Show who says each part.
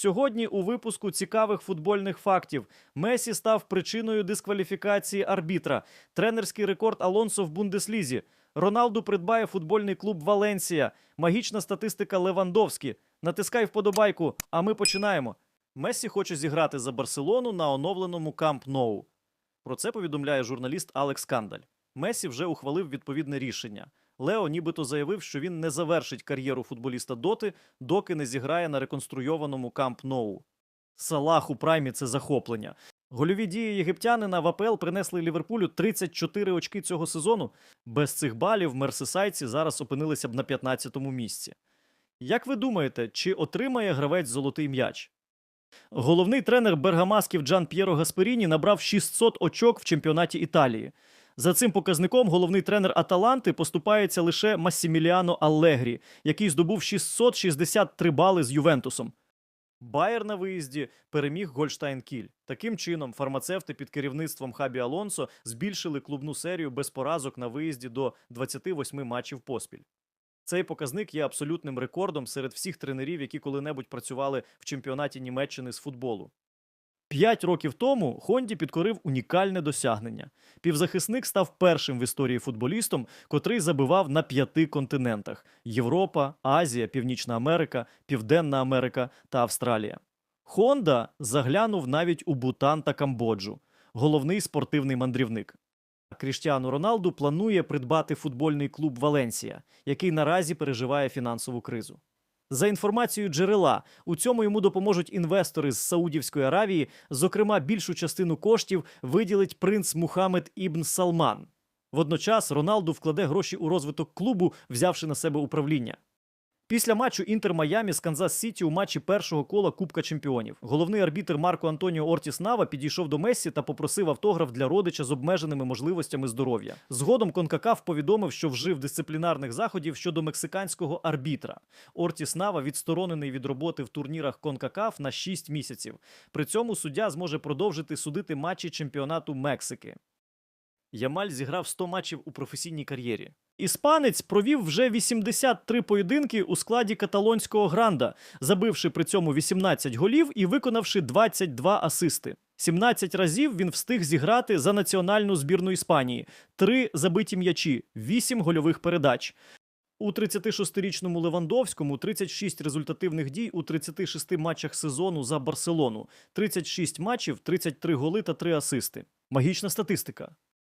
Speaker 1: Сьогодні у випуску цікавих футбольних фактів Месі став причиною дискваліфікації арбітра, тренерський рекорд Алонсо в Бундеслізі. Роналду придбає футбольний клуб Валенсія, магічна статистика Левандовські. Натискай вподобайку, а ми починаємо. Месі хоче зіграти за Барселону на оновленому Камп Ноу. Про це повідомляє журналіст Алекс Кандаль. Месі вже ухвалив відповідне рішення. Лео нібито заявив, що він не завершить кар'єру футболіста доти, доки не зіграє на реконструйованому Камп Ноу. Салах у праймі це захоплення. Гольові дії єгиптянина в АПЛ принесли Ліверпулю 34 очки цього сезону. Без цих балів мерсисайці зараз опинилися б на 15-му місці. Як ви думаєте, чи отримає гравець золотий м'яч? Головний тренер бергамасків Джан П'єро Гасперіні набрав 600 очок в чемпіонаті Італії. За цим показником головний тренер Аталанти поступається лише Массіміліано Аллегрі, який здобув 663 бали з Ювентусом. Байер на виїзді переміг Гольштайн Кіль. Таким чином, фармацевти під керівництвом Хабі Алонсо збільшили клубну серію без поразок на виїзді до 28 матчів поспіль. Цей показник є абсолютним рекордом серед всіх тренерів, які коли-небудь працювали в чемпіонаті Німеччини з футболу. П'ять років тому Хонді підкорив унікальне досягнення. Півзахисник став першим в історії футболістом, котрий забивав на п'яти континентах: Європа, Азія, Північна Америка, Південна Америка та Австралія. Хонда заглянув навіть у Бутан та Камбоджу, головний спортивний мандрівник. Кріштіану Роналду планує придбати футбольний клуб Валенсія, який наразі переживає фінансову кризу. За інформацією джерела, у цьому йому допоможуть інвестори з Саудівської Аравії. Зокрема, більшу частину коштів виділить принц Мухаммед Ібн Салман. Водночас Роналду вкладе гроші у розвиток клубу, взявши на себе управління. Після матчу Інтер Майамі з Канзас Сіті у матчі першого кола Кубка Чемпіонів головний арбітр Марко Антоніо Ортіс Нава підійшов до Мессі та попросив автограф для родича з обмеженими можливостями здоров'я. Згодом Конкакаф повідомив, що вжив дисциплінарних заходів щодо мексиканського арбітра. Ортіс Нава відсторонений від роботи в турнірах Конкакаф на 6 місяців. При цьому суддя зможе продовжити судити матчі чемпіонату Мексики. Ямаль зіграв 100 матчів у професійній кар'єрі. Іспанець провів вже 83 поєдинки у складі каталонського гранда, забивши при цьому 18 голів і виконавши 22 асисти. 17 разів він встиг зіграти за національну збірну Іспанії, 3 забиті м'ячі, 8 гольових передач. У 36-річному Левандовському 36 результативних дій у 36 матчах сезону за Барселону, 36 матчів, 33 голи та 3 асисти. Магічна статистика.